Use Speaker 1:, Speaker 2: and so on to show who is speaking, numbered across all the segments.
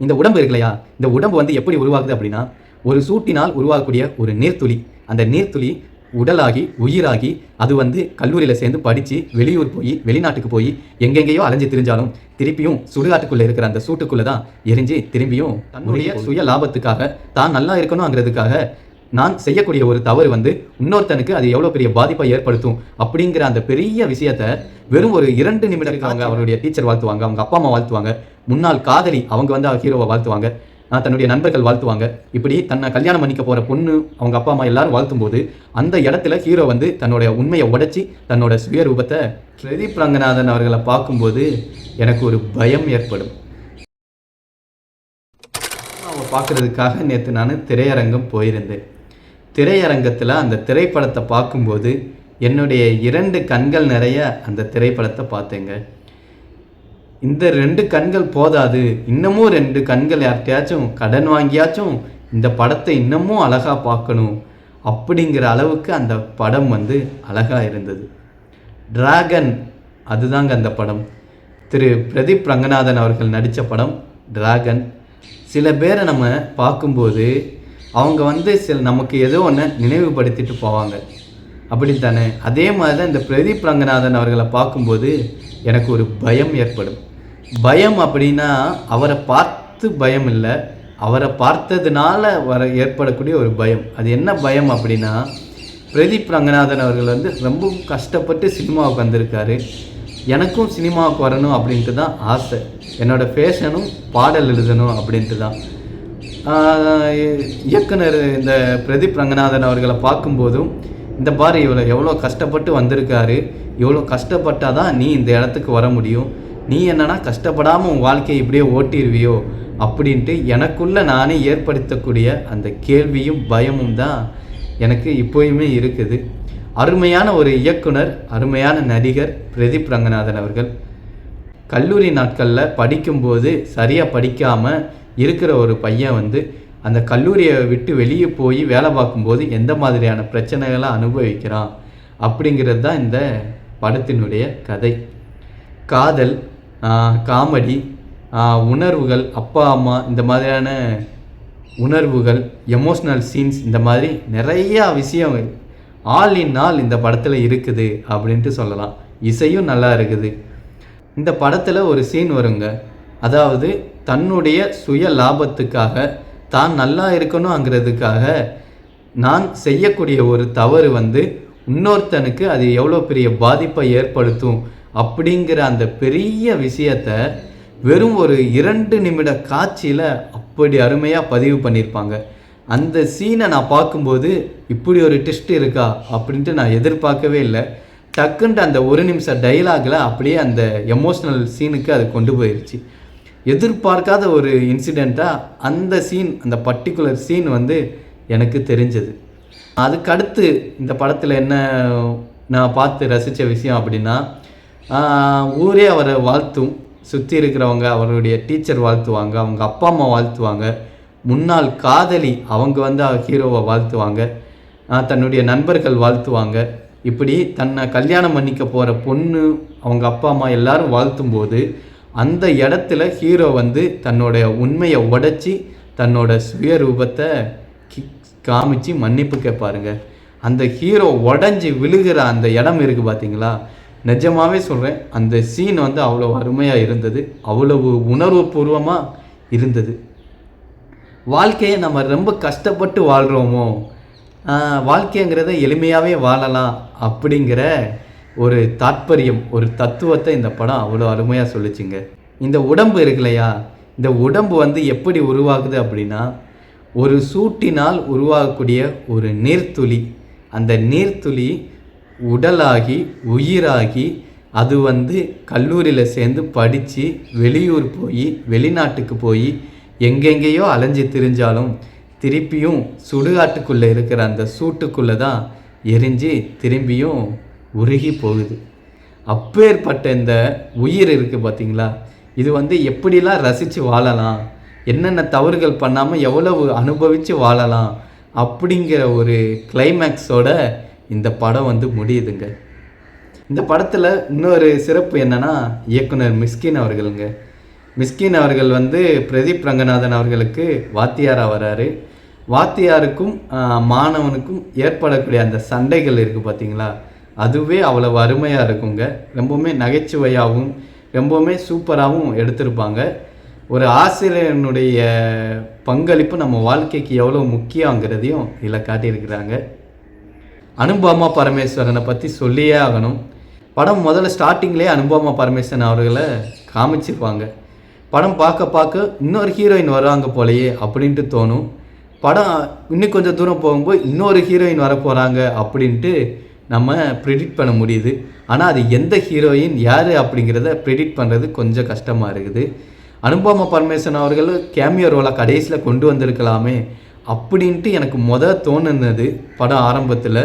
Speaker 1: இந்த உடம்பு இருக்கு இல்லையா? இந்த உடம்பு வந்து எப்படி உருவாகுது அப்படின்னா ஒரு சூட்டினால் உருவாகக்கூடிய ஒரு நீர்த்துளி. அந்த நீர்த்துளி உடலாகி உயிராகி அது வந்து கல்லூரியில் சேர்ந்து படித்து வெளியூர் போய் வெளிநாட்டுக்கு போய் எங்கெங்கேயோ அலைஞ்சு திரிஞ்சாலும் திருப்பியும் சுடுகாட்டுக்குள்ளே இருக்கிற அந்த சூட்டுக்குள்ளே தான் எரிஞ்சு திரும்பியும் தன்னுடைய சுய லாபத்துக்காக தான் நல்லா இருக்கணுங்கிறதுக்காக நான் செய்யக்கூடிய ஒரு தவறு வந்து இன்னொருத்தனுக்கு அது எவ்வளோ பெரிய பாதிப்பை ஏற்படுத்தும் அப்படிங்கிற அந்த பெரிய விஷயத்த வெறும் ஒரு இரண்டு நிமிடத்துக்கு அவங்க அவருடைய டீச்சர் வாழ்த்துவாங்க அவங்க அப்பா அம்மா வாழ்த்துவாங்க. முன்னாள் காதலி அவங்க வந்து ஹீரோவை வாழ்த்துவாங்க. ஆஹ் தன்னுடைய நண்பர்கள் வாழ்த்துவாங்க. இப்படி தன்னை கல்யாணம் பண்ணிக்க போற பொண்ணு அவங்க அப்பா அம்மா எல்லாரும் வாழ்த்தும் போது அந்த இடத்துல ஹீரோ வந்து தன்னுடைய உண்மையை உடைச்சி தன்னோட சுயரூபத்தை பிரதீப் ரங்கநாதன் அவர்களை பார்க்கும்போது எனக்கு ஒரு பயம் ஏற்படும். அவன் பார்க்கறதுக்காக நேற்று நான் திரையரங்கம் போயிருந்தேன். திரையரங்கத்தில் அந்த திரைப்படத்தை பார்க்கும்போது என்னுடைய இரண்டு கண்கள் நிறைய அந்த திரைப்படத்தை பார்த்தேங்க. இந்த ரெண்டு கண்கள் போதாது. இன்னமும் ரெண்டு கண்கள் யார்கிட்டயாச்சும் கடன் வாங்கியாச்சும் இந்த படத்தை இன்னமும் அழகாக பார்க்கணும் அப்படிங்கிற அளவுக்கு அந்த படம் வந்து அழகாக இருந்தது. டிராகன் அதுதாங்க அந்த படம். திரு பிரதீப் ரங்கநாதன் அவர்கள் நடித்த படம் டிராகன் சில பேரை நம்ம பார்க்கும்போது அவங்க வந்து சில நமக்கு ஏதோ ஒன்று நினைவுபடுத்திட்டு போவாங்க. அப்படித்தானே? அதே மாதிரி தான் இந்த பிரதீப் ரங்கநாதன் அவர்களை பார்க்கும்போது எனக்கு ஒரு பயம் ஏற்படும். பயம் அப்படின்னா அவரை பார்த்து பயம் இல்லை. அவரை பார்த்ததுனால வர ஏற்படக்கூடிய ஒரு பயம். அது என்ன பயம் அப்படின்னா பிரதீப் ரங்கநாதன் அவர்கள் வந்து ரொம்ப கஷ்டப்பட்டு சினிமாவுக்கு வந்திருக்காரு. எனக்கும் சினிமாவுக்கு வரணும் அப்படின்ட்டு தான் ஆசை. என்னோடய ஃபேஷனும் பாடல் எழுதணும் அப்படின்ட்டு தான் இயக்குனர் இந்த பிரதீப் ரங்கநாதன் அவர்களை பார்க்கும்போதும் இந்த பாரு இவ்வளோ எவ்வளோ கஷ்டப்பட்டு வந்திருக்காரு. இவ்வளோ கஷ்டப்பட்டால் தான் நீ இந்த இடத்துக்கு வர முடியும். நீ என்னன்னா கஷ்டப்படாமல் உன் வாழ்க்கையை இப்படியே ஓட்டிடுவியோ அப்படின்ட்டு எனக்குள்ளே நானே ஏற்படுத்தக்கூடிய அந்த கேள்வியும் பயமும் தான் எனக்கு இப்போயுமே இருக்குது. அருமையான ஒரு இயக்குனர் அருமையான நடிகர் பிரதீப் ரங்கநாதன் அவர்கள். கல்லூரி நாட்களில் படிக்கும்போது சரியாக படிக்காமல் இருக்கிற ஒரு பையன் வந்து அந்த கல்லூரியை விட்டு வெளியே போய் வேலை பார்க்கும்போது எந்த மாதிரியான பிரச்சனைகளை அனுபவிக்கிறான் அப்படிங்கிறது தான் இந்த படத்தினுடைய கதை. காதல் காமெடி உணர்வுகள் அப்பா அம்மா இந்த மாதிரியான உணர்வுகள் எமோஷ்னல் சீன்ஸ் இந்த மாதிரி நிறையா விஷயம் ஆல் இன் ஆல் இந்த படத்தில் இருக்குது அப்படின்ட்டு சொல்லலாம். இசையும் நல்லா இருக்குது. இந்த படத்தில் ஒரு சீன் வருங்க. அதாவது தன்னுடைய சுய லாபத்துக்காக தான் நல்லா இருக்கணுங்கிறதுக்காக நான் செய்யக்கூடிய ஒரு தவறு வந்து இன்னொருத்தனுக்கு அது எவ்வளோ பெரிய பாதிப்பை ஏற்படுத்தும் அப்படிங்கிற அந்த பெரிய விஷயத்த வெறும் ஒரு இரண்டு நிமிட காட்சியில் அப்படி அருமையாக பதிவு பண்ணியிருப்பாங்க. அந்த சீனை நான் பார்க்கும்போது இப்படி ஒரு டிஸ்ட் இருக்கா அப்படின்ட்டு நான் எதிர்பார்க்கவே இல்லை. டக்குன்ட்டு அந்த ஒரு நிமிஷம் டைலாகில் அப்படியே அந்த எமோஷ்னல் சீனுக்கு அது கொண்டு போயிடுச்சு எதிர்பார்க்காத ஒரு இன்சிடெண்ட்டாக அந்த சீன் அந்த பர்டிகுலர் சீன் வந்து எனக்கு தெரிஞ்சது. அதுக்கடுத்து இந்த படத்தில் என்ன நான் பார்த்து ரசித்த விஷயம் அப்படின்னா ஊரே அவரை வாழ்த்தும். சுற்றி இருக்கிறவங்க அவருடைய டீச்சர் வாழ்த்துவாங்க அவங்க அப்பா அம்மா வாழ்த்துவாங்க. முன்னாள் காதலி அவங்க வந்து ஹீரோவை வாழ்த்துவாங்க. தன்னுடைய நண்பர்கள் வாழ்த்துவாங்க. இப்படி தன்னை கல்யாணம் பண்ணிக்க போகிற பொண்ணு அவங்க அப்பா அம்மா எல்லாரும் வாழ்த்தும் போது அந்த இடத்துல ஹீரோ வந்து தன்னோட உண்மையை உடைச்சி தன்னோட சுயரூபத்தை கி- காமிச்சு மன்னிப்பு கேட்பாருங்க. அந்த ஹீரோ உடஞ்சி விழுகிற அந்த இடம் இருக்குது பார்த்தீங்களா நிஜமாகவே சொல்கிறேன் அந்த சீன் வந்து அவ்வளோ அருமையாக இருந்தது. அவ்வளவு உணர்வுபூர்வமாக இருந்தது. வாழ்க்கையை நம்ம ரொம்ப கஷ்டப்பட்டு வாழ்கிறோமோ வாழ்க்கைங்கிறத எளிமையாகவே வாழலாம் அப்படிங்கிற ஒரு தாத்பரியம் ஒரு தத்துவத்தை இந்த படம் அவ்வளோ அருமையாக சொல்லுச்சுங்க. இந்த உடம்பு இருக்கு இல்லையா இந்த உடம்பு வந்து எப்படி உருவாகுது அப்படின்னா ஒரு சூட்டினால் உருவாகக்கூடிய ஒரு நீர்த்துளி. அந்த நீர்த்துளி உடலாகி உயிராகி அது வந்து கல்லூரியில் சேர்ந்து படித்து வெளியூர் போய் வெளிநாட்டுக்கு போய் எங்கெங்கேயோ அலைஞ்சு திரிஞ்சாலும் திருப்பியும் சுடுகாட்டுக்குள்ளே இருக்கிற அந்த சூட்டுக்குள்ளே தான் எரிஞ்சு திரும்பியும் உருகி போகுது. அப்பேற்பட்ட இந்த உயிர் இருக்குது பார்த்தீங்களா இது வந்து எப்படிலாம் ரசித்து வாழலாம்? என்னென்ன தவறுகள் பண்ணாமல் எவ்வளவு அனுபவித்து வாழலாம்? அப்படிங்கிற ஒரு கிளைமேக்ஸோட இந்த படம் வந்து முடியுதுங்க. இந்த படத்தில் இன்னொரு சிறப்பு என்னன்னா இயக்குனர் மிஸ்கின் அவர்களுங்க. மிஸ்கின் அவர்கள் வந்து பிரதீப் ரங்கநாதன் அவர்களுக்கு வாத்தியாராக வராரு. வாத்தியாருக்கும் மாணவனுக்கும் ஏற்படக்கூடிய அந்த சண்டைகள் இருக்குது பார்த்தீங்களா அதுவே அவ்வளவு அருமையாக இருக்குங்க. ரொம்பவுமே நகைச்சுவையாகவும் ரொம்பவுமே சூப்பராகவும் எடுத்திருப்பாங்க. ஒரு ஆசிரியனுடைய பங்களிப்பு நம்ம வாழ்க்கைக்கு எவ்வளோ முக்கியங்கிறதையும் இதில் காட்டியிருக்கிறாங்க. அனுபமா பரமேஸ்வரனை பற்றி சொல்லியே ஆகணும். படம் முதல்ல ஸ்டார்டிங்லேயே அனுபமா பரமேஸ்வரன் அவர்களை காமிச்சிருப்பாங்க. படம் பார்க்க பார்க்க இன்னொரு ஹீரோயின் வருவாங்க போலயே அப்படின்ட்டு தோணும். படம் இன்னும் கொஞ்சம் தூரம் போகும்போது இன்னொரு ஹீரோயின் வர போகிறாங்க அப்படின்ட்டு நம்ம ப்ரிடிக்ட் பண்ண முடியுது. ஆனால் அது எந்த ஹீரோயின் யார் அப்படிங்கிறத ப்ரிடிக்ட் பண்ணுறது கொஞ்சம் கஷ்டமாக இருக்குது. அனுபமா பரமேஸ்வரன் அவர்கள் கேமியோ ரோலை கடைசியில் கொண்டு வந்திருக்கலாமே அப்படின்ட்டு எனக்கு முத தோணுனது படம் ஆரம்பத்தில்.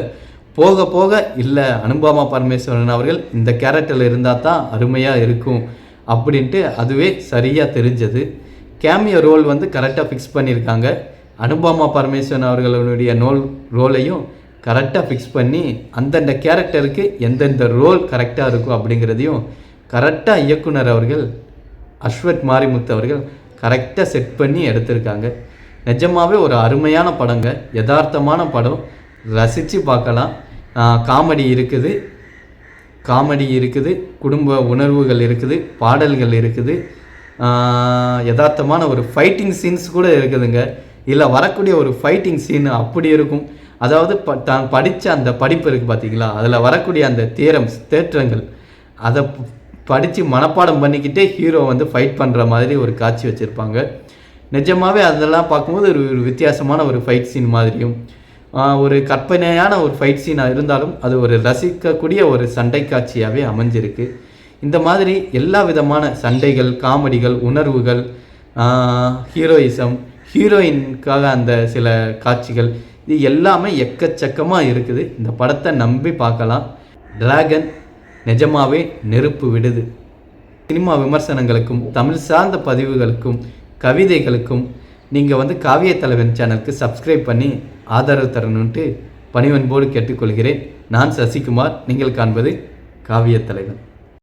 Speaker 1: போக போக இல்லை அனுபமா பரமேஸ்வரன் அவர்கள் இந்த கேரக்டரில் இருந்தால் தான் அருமையாக இருக்கும் அப்படின்ட்டு அதுவே சரியாக தெரிஞ்சது. கேமியோ ரோல் வந்து கரெக்டாக ஃபிக்ஸ் பண்ணியிருக்காங்க. அனுபமா பரமேஸ்வரன் அவர்களுடைய நோல் ரோலையும் கரெக்டாக ஃபிக்ஸ் பண்ணி அந்தந்த கேரக்டருக்கு எந்தெந்த ரோல் கரெக்டாக இருக்கும் அப்படிங்கிறதையும் கரெக்டாக இயக்குனர் அவர்கள் அஸ்வத் மாரிமுத்து அவர்கள் கரெக்டாக செட் பண்ணி எடுத்திருக்காங்க. நிஜமாகவே ஒரு அருமையான படங்க. யதார்த்தமான படம். ரசித்து பார்க்கலாம். காமெடி இருக்குது. காமெடி இருக்குது. குடும்ப உணர்வுகள் இருக்குது. பாடல்கள் இருக்குது. யதார்த்தமான ஒரு ஃபைட்டிங் சீன்ஸ் கூட இருக்குதுங்க. இல்லை வரக்கூடிய ஒரு ஃபைட்டிங் சீன் அப்படி இருக்கும். அதாவது ப தான் படித்த அந்த படிப்பு இருக்குது பார்த்தீங்களா அதில் வரக்கூடிய அந்த தேரம் தேற்றங்கள் அதை படித்து மனப்பாடம் பண்ணிக்கிட்டே ஹீரோ வந்து ஃபைட் பண்ணுற மாதிரி ஒரு காட்சி வச்சுருப்பாங்க. நிஜமாகவே அதெல்லாம் பார்க்கும்போது ஒரு ஒரு வித்தியாசமான ஒரு ஃபைட் சீன் மாதிரியும் ஒரு கற்பனையான ஒரு ஃபைட் சீனாக இருந்தாலும் அது ஒரு ரசிக்கக்கூடிய ஒரு சண்டை காட்சியாகவே அமைஞ்சிருக்கு. இந்த மாதிரி எல்லா விதமான சண்டைகள் காமெடிகள் உணர்வுகள் ஹீரோயிசம் ஹீரோயினுக்காக அந்த சில காட்சிகள் இது எல்லாமே எக்கச்சக்கமாக இருக்குது. இந்த படத்தை நம்பி பார்க்கலாம். டிராகன் நிஜமாகவே நெருப்பு விடுது. சினிமா விமர்சனங்களுக்கும் தமிழ் சார்ந்த பதிவுகளுக்கும் கவிதைகளுக்கும் நீங்கள் வந்து காவிய தலைவன் சேனலுக்கு சப்ஸ்கிரைப் பண்ணி ஆதரவு தரணுன்ட்டு பணிவன்போடு கேட்டுக்கொள்கிறேன். நான் சசிகுமார் நீங்கள் காண்பது காவிய தலைவன்.